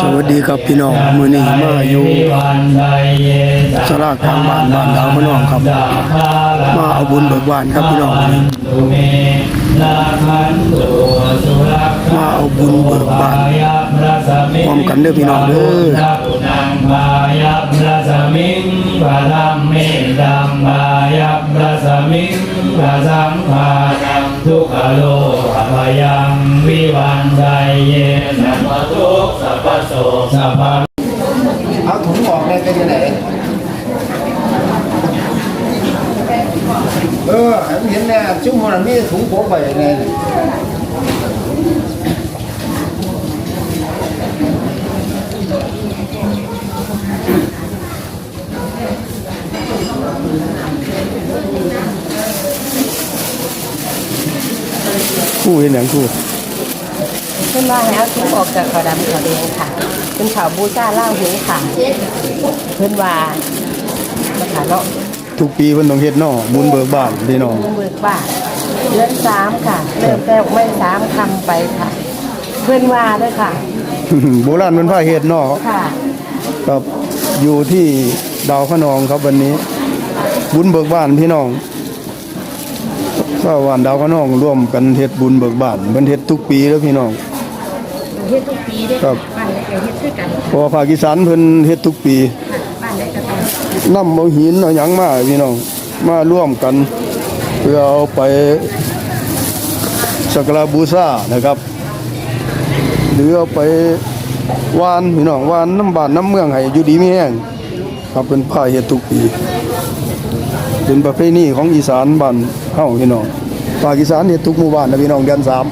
สวัสดีครับพี่น้องมือนี้มาอยู่สลากกลางบ้านบ้านดาวพะน้องครับ มาเอาบุญเบิกบานครับพี่น้องมาเอาบุญเบิกบานพร้อมกันเด้อพี่น้องเด้อนัมมายพระสมิงพระสังฆา ทุกขโลกพยังวิวันไดเยนัมทุกสัพพโสสัพพเอาถุงออกเลยเป็นยังไงเออให้มันเห็นแน่ชุ่มมันมีถุงโป๊ไปยัง คู่เห็นหยังคู่เพื่อนว่าให้เอาทุกออกจากขาวดำขาวแดงค่ะ เป็นขาวบูชาล่างหูค่ะเพื่อนว่านะคะเนาะทุกปีเพิ่นต้องเฮ็ดเนาะบุญเบิกบานพี่น้องเบิกว่าเดือนสามค่ะเริ่มแต่ไม่สามคำไปค่ะ เพื่อนว่าด้วยค่ะ โบราณมันพาเฮ็ดเนาะค่ะครับอยู่ที่ดาวขนองครับวันนี้ บุญเบิกบานพี่น้อง สาวานดาวขนองร่วมกันเฮ็ดบุญเบิกบานเพิ่นเฮ็ดทุกปีแล้วพี่น้อง เฮ็ดทุกปีเด้ครับ บ้านเล็กเฮ็ดด้วยกันเพราะว่าภาคอีสานเพิ่นเฮ็ดทุกปีบ้านเล็กก็ต้องนำเอาหินเอาหยังมาพี่น้องมาร่วมกัน เพื่อเอาไปสักการะบูชานะครับ หรือเอาไปวานพี่น้องวานน้ำบ้านน้ำเมืองให้อยู่ดีมีแห้งครับเป็นผ้าเฮ็ดทุกปี เป็นประเพณีของอีสานบ้านเฮาพี่น้องภาคอีสานเฮ็ดทุกหมู่บ้านนะพี่น้องเดือนสาม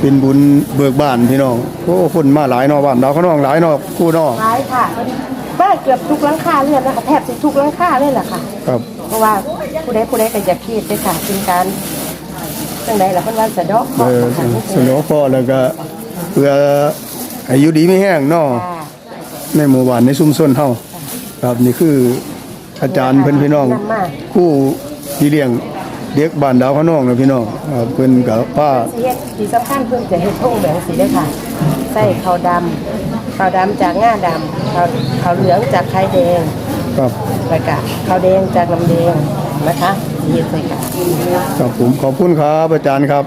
เป็นบุญเบิกบ้านพี่น้องโอ้คนมาหลายเนาะบ้านดาวเขาน้องหลายเนาะคู่เนาะร้ายค่ะบ้านเกือบทุกหลังคาเรือนนะคะแทบจะทุกหลังคาเลยแหละค่ะ ครับเพราะว่าผู้ใดผู้ใดก็อยากคิดด้วยค่ะเป็นการจังไดล่ะเพิ่นว่าสะเดอกเออค่ะสนอพอแล้วก็เพื่ออายุดีไม่แห้งเนาะค่ะในหมู่บ้านในชุมชนเฮา ครับนี่คืออาจารย์เพิ่นพี่น้องผู้ที่เลี้ยงเด็กบ้านดาวเขาน้องนะพี่น้องครับเพิ่นก็ป้าสิเฮ็ดที่สำคัญเพิ่นจะเฮ็ดทุ่งแบ่งสีด้วยค่ะใส่ข้าวดำข้าวดำจากง่าดำข้าวข้าวเหลืองจากไข่แดงครับแล้วก็ข้าวแดงจากน้ำแดงนะคะสิเฮ็ดใส่ค่ะครับผมขอบคุณครับอาจารย์ครับ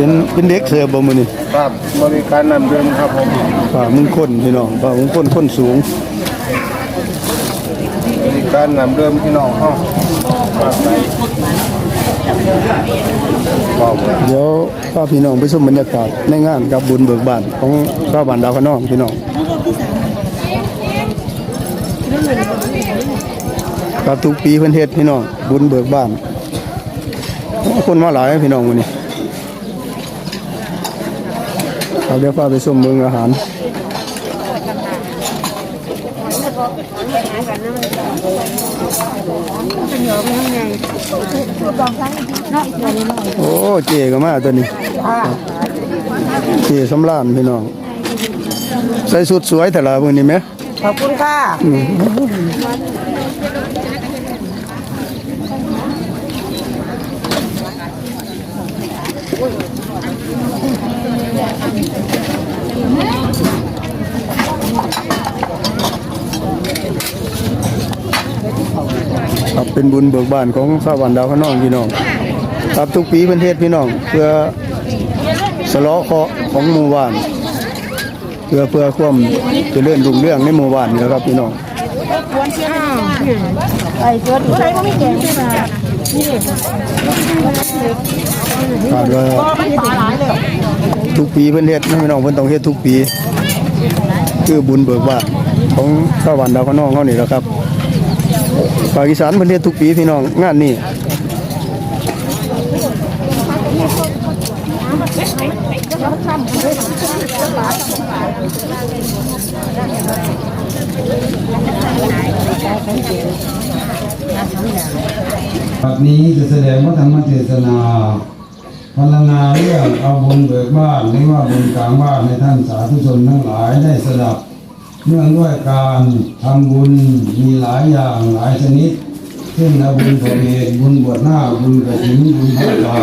เป็นเป็นเด็กเสิร์ฟบ่มื้อนี้ครับบริการนำเดิมครับผมป้ามึงคนพี่น้องป้ามึงคนคนสูงบริการนำเดิมพี่น้องห้องบอกเลยเดี๋ยวพาพี่น้องไปชมบรรยากาศในงานกับบุญเบิกบานของชาวบ้านดาวคะนองพี่น้องกับทุกปีเพิ่นเฮ็ดพี่น้องบุญเบิกบานโอ้คนมาหลายพี่น้องวันนี้ เอาเดี๋ยวพาไปชมเมืองอาหารโอ้เจ๊ก็มาตัวนี้เจ๊สำรานพี่น้อง ใส่สุดสวยแต่ละมื้อนี้ไหมขอบคุณค่ะ ครับเป็นบุญเบิกบานของชาวบ้านดาวคะนองพี่น้องครับทุกปีเป็นเทศพี่น้อง เพื่อสะเลาะเคราะห์ของหมู่บ้าน เพื่อเพื่อความเจริญรุ่งเรืองในหมู่บ้านนี่แหละครับพี่น้องไอ้ตัวที่ใส่ก็ไม่เก่งใช่ไหมคาดว่า ทุกปีเพิ่นเฮ็ดนะพี่น้องเพิ่นต้องเฮ็ดทุกปี คือบุญเบิกบานของชาวบ้านดาวคะนองเฮานี่แหละครับภาคอีสานเพิ่นเฮ็ดทุกปีพี่น้องงานนี้แบบนี้จะแสดงพระธรรมเทศนา พรรณนาเรื่องเอาบุญเบิกบ้านหรือว่าบุญกลางบ้านในท่านสาธุชนทั้งหลายได้สดับเนื่องด้วยการทำบุญมีหลายอย่างหลายชนิดเช่นบุญพระเวทบุญบวชหน้าบุญกระถิ่นบุญพระป่า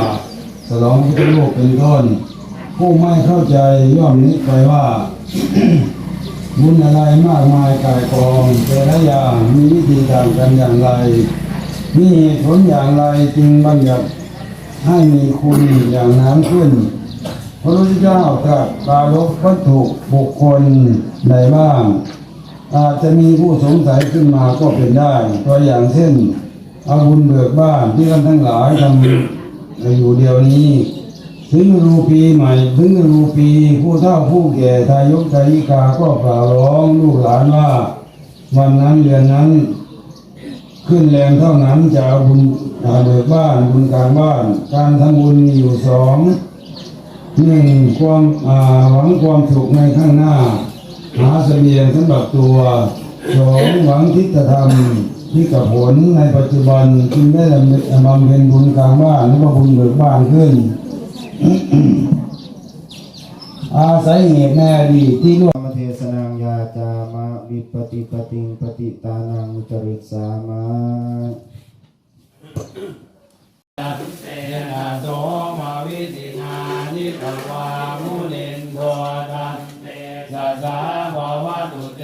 สลองพุทธรูปเป็นต้น ผู้ไม่เข้าใจย่อมนึกไปว่า บุญอะไรมากมายกายกองแต่ละอย่างมีวิธีต่างกันอย่างไร มีผลอย่างไรจึงบัญญัติ ให้มีคุณอย่างนั้นขึ้น พระพุทธเจ้าตรัสปารบวัตถุบุคคลใดบ้าง อาจจะมีผู้สงสัยขึ้นมาก็เป็นได้ ตัวอย่างเช่นอาบุญเบิกบ้านที่ท่านทั้งหลายทำอยู่เดียวนี้ ถึงรูปีใหม่ ถึงรูปีผู้เฒ่าผู้แก่ทายกทายิกาก็กล่าวร้องลูกหลานว่า วันนั้นเดือนนั้น ขึ้นแรงเท่านั้นจะเอาบุญ อ่าเบิกบ้านบุญกลางบ้าน การทำบุญมีอยู่สองหนึ่งความหวังความสุขในข้างหน้า หาเสบียงสำหรับตัวสองหวังทิฏฐธรรมที่กับผลในปัจจุบันจึงได้บำเพ็ญบุญกลางบ้านหรือว่าบุญเบิกบ้านขึ้น อาศัยเหตุแม่ดีที่ร่วมเทศนางยาจามะวิปติปติงปฏิตานังจริสามะ เตนะโสมาวิตินานิปวามุนินโทตันเตสสะภาวะตุเต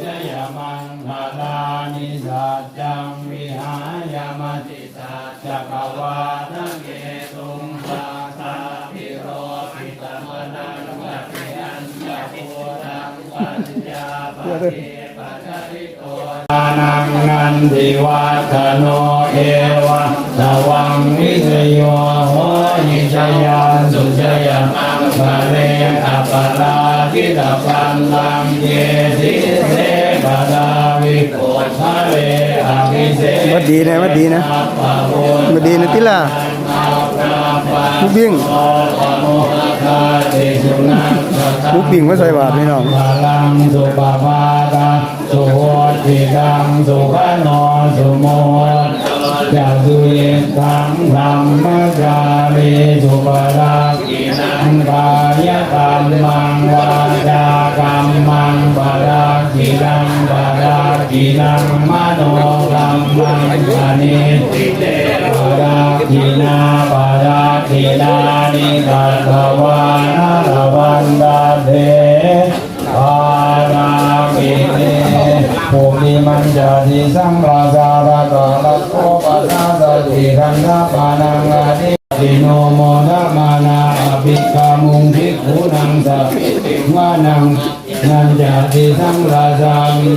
ชยมังคาลานิสัจจังวิหายามติสัจจกวาทะเกตุงสาสาพิโรปิตมนังกัจเยันจะโพธังปัญญาปะเท นังนันทิวัฒโนเอวะตวังวิสโยโหยิชยานสุชยมังคะเลอัปปลาทิตปันลังเยสิเสปดาวิโกทะเลอภิเสวัดดีนะวัดดีนะวัดดีนะติล่ะผู้บิงลูกปิ่งมาใส่บาตรพี่น้องพิง สุปปาตาสุโหติกังสุขโนสุโมทจะสุเยตังธรรมจารีสุปรากินังกายกรรมังวาจากรรมังปรากินังปรากินังมโนกรรมังอนิติเตปรากินาปรากินานิกัตวานาลวันดาเท ติมันจาติสังราสาระตาลัตโกปัสสะสติขันธปานังอาทิติโนโมนะมานาอภิกามุงภิกขุนังสัพพิวานังนันจาติสังราชามิ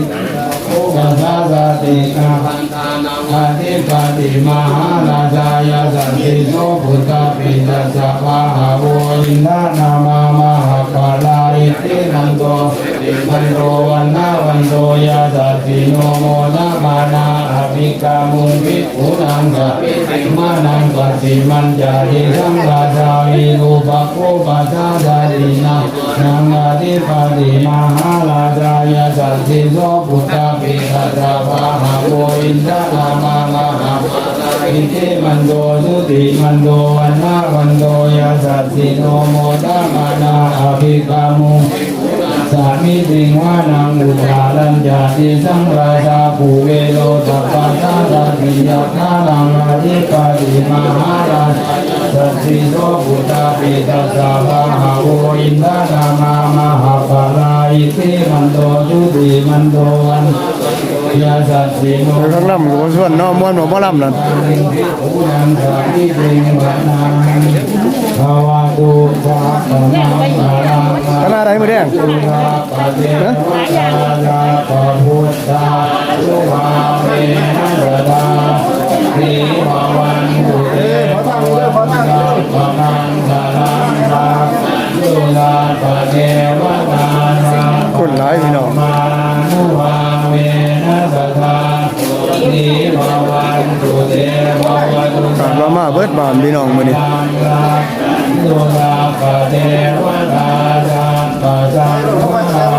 ปัสสะสตินาอา ทิปติมหาราชายาสันติโสพุทธปิตัสสะวะหาโวอินทานามามหาปาลาอิตินันโตมันโตวันนาวันโตยาสัตติโนโมนามานา ภิกามุงภิกขุนังสัพพิมานังปัสิมันจาริสังราชาวิรูปโคปัสสะสารินานังอาทิปติมหาราชายาสัตติโสพุทธปิตัสสะวะหาโวอินทานามาหาอิติมันโดสุติมันโดวันนาวันโดยาสัตติโนโมตามานาอภิกามุ มิติงวานังอุตารัญญาติสังราชาภูเวโลตัปปะทาราติยาทานังอาทิปาริมหาราชสัตติโสบุตาปิตัสสะวาหาโวอินทานามามหาปาราอิติมันโตจุติมันโตวัน ยาสัตติโนข้างล่ำก็ส่วนนาะม่วนบ่มาล่ำนั่นภาวะตุสาธนังอารังคณะใดมื้อแดงตุลาปะเทวตาปะพุทธาสุภาเวนะดาทีภวันตุเตภวันตาปะนังสารังตาตุลาปะเทวตานาคนหลายพี่น้อง กาดว่ามาเบิดบานพี่น้องมื้อนี้ดวงดาปะเทวดาจาปะจันทร์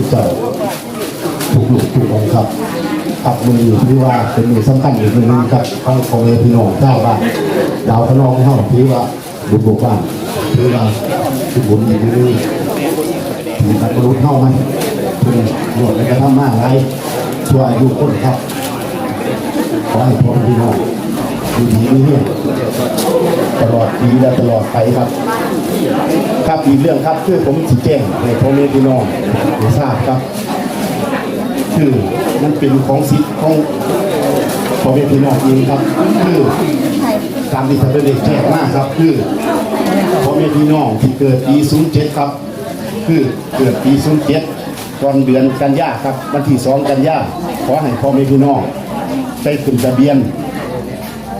สการพระพุทธเจ้าทุกหลุกทุกองค์ครับครับมืออยู่ที่ว่าเป็นมือสำคัญอีกมือนึงครับของของเอพี่น้องเจ้าบ้านดาวพนองเฮาที่ว่าบุญบุกบ้านที่ว่าที่บุญอีกมือหนึงที่ตัดมนุษย์เฮามันเพื่อหนวดและกระทำมากไรช่วยอายุคนครับขอให้พ่อพี่น้องอยู่ดีมีเฮียตลอดปีและตลอดไปครับ ครับอีกเรื่องครับคือผมสิแจ้งในพ่อแม่พี่น้องได้ทราบครับ คือมันเป็นของสิทธิ์ของพ่อแม่พี่น้องเองครับ คือตามที่ท่านได้แจ้งมาครับ คือพ่อแม่พี่น้องที่เกิดปี 07 ครับ คือเกิดปี 07 ตอนเดือนกันยาครับวันที่ 2 กันยาขอให้พ่อแม่พี่น้องได้ขึ้นทะเบียน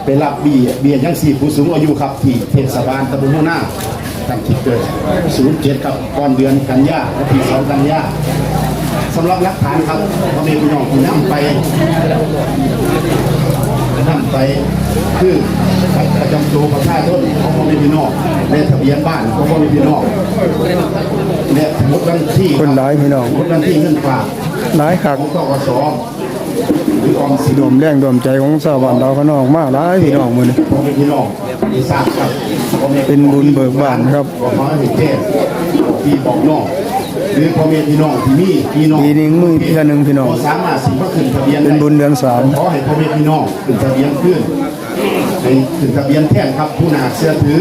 ไปรับเบียเบียยังสี่ผู้สูงอายุครับที่เทศบาลตำบลหัวหน้า ตั้งที่เกิด07ครับก่อนเดือนกันยาวันที่2กันยาสำหรับหลักฐานครับพ่อแม่พี่น้องที่นำไปนำไปคือบัตรประจำตัวประชาชนของพ่อแม่พี่น้องและทะเบียนบ้านของพ่อแม่พี่น้องและสมุดบัญชีคนหลายพี่น้องสมุดบัญชีเงินฝากหลายคักของตกสหรือออมสินรวมแรงรวมใจของชาวบ้านเราพนองมากหลายพี่น้องมื้อนี้พ่อแม่พี่น้องที่ทราบครับพ่อแม่ เป็นบุญเบิกบานครับพี่บอกน้องหรือพ่อแม่พี่น้องที่มีพี่น้องปีหนึ่งมือเทื่อหนึ่งพี่น้องสามารถสิบขึ้นทะเบียนเป็นบุญเดือนสามขอให้พ่อแม่พี่น้องขึ้นทะเบียนขึ้นให้ขึ้นทะเบียนแท่นครับผู้นาเสื้อถือ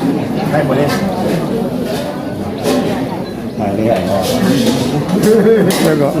ะเนี่ยได้ปะเ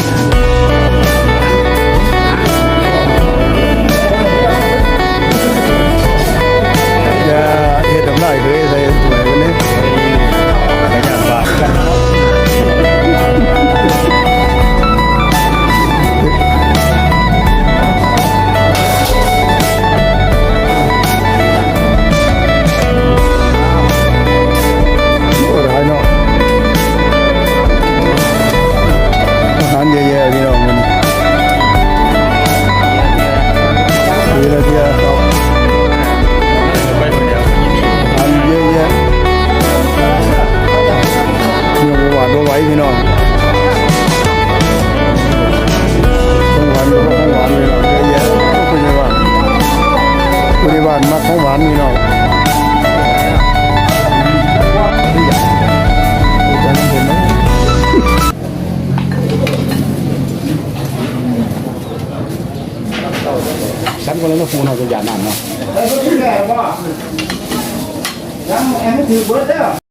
พี่น้องของหวานก็ของหวานพี่น้องเยอะแยะผู้ใหญ่บ้านผู้ใหญ่บ้านมักของหวานพี่น้องฉันก็เลยต้องฟูนเอาตัวอย่างนั้นเนาะ Em mới thử bớt đấy à?